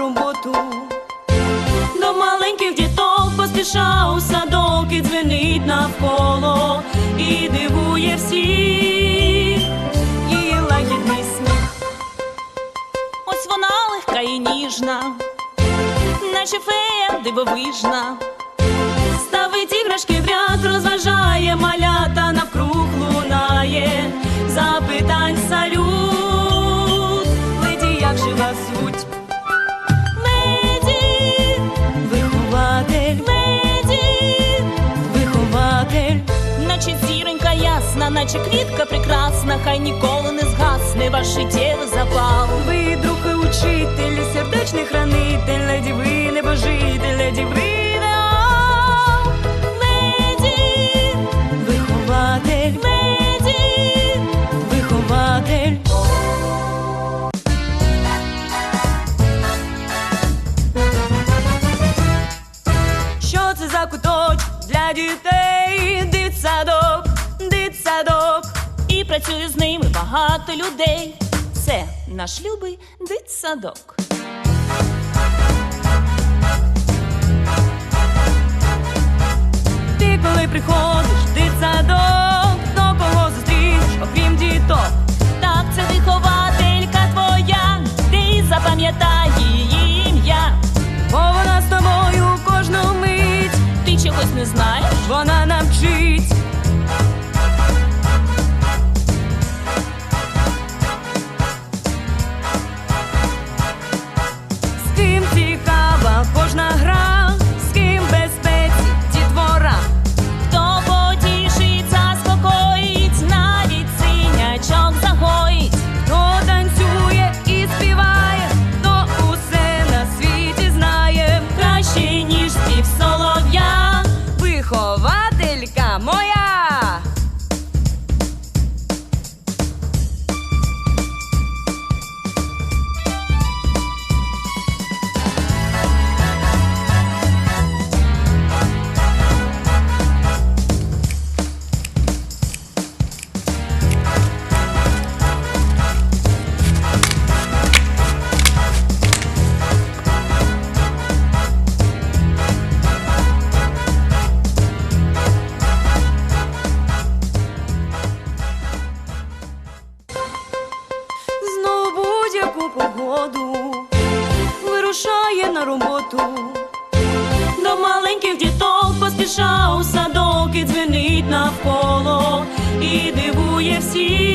роботу, до маленьких діток поспішав садок і дзвенить навколо, і дивує всіх її лагідний сміх. Ось вона легка і ніжна, наче фея дивовижна, ставить іграшки в ряд наче квітка прекрасна, хай ніколи не згасне ваш життєвий запал. Ви друг і учитель, сердечний хранитель, леді, ви небожитель, леді, ви. Леді, вихователь, леді, вихователь. Що це за куточок для дітей? Дитсадок. І працює з ними багато людей. Це наш любий дитсадок. Ти коли приходиш в дитсадок, то кого зустрінеш, окрім діток. Так, це вихователька твоя, ти запам'ятай її ім'я. Бо вона з тобою кожну мить. Ти чогось не знаєш? Вона на роботу. До маленьких діток поспішав садок і дзвенить навколо, і дивує всіх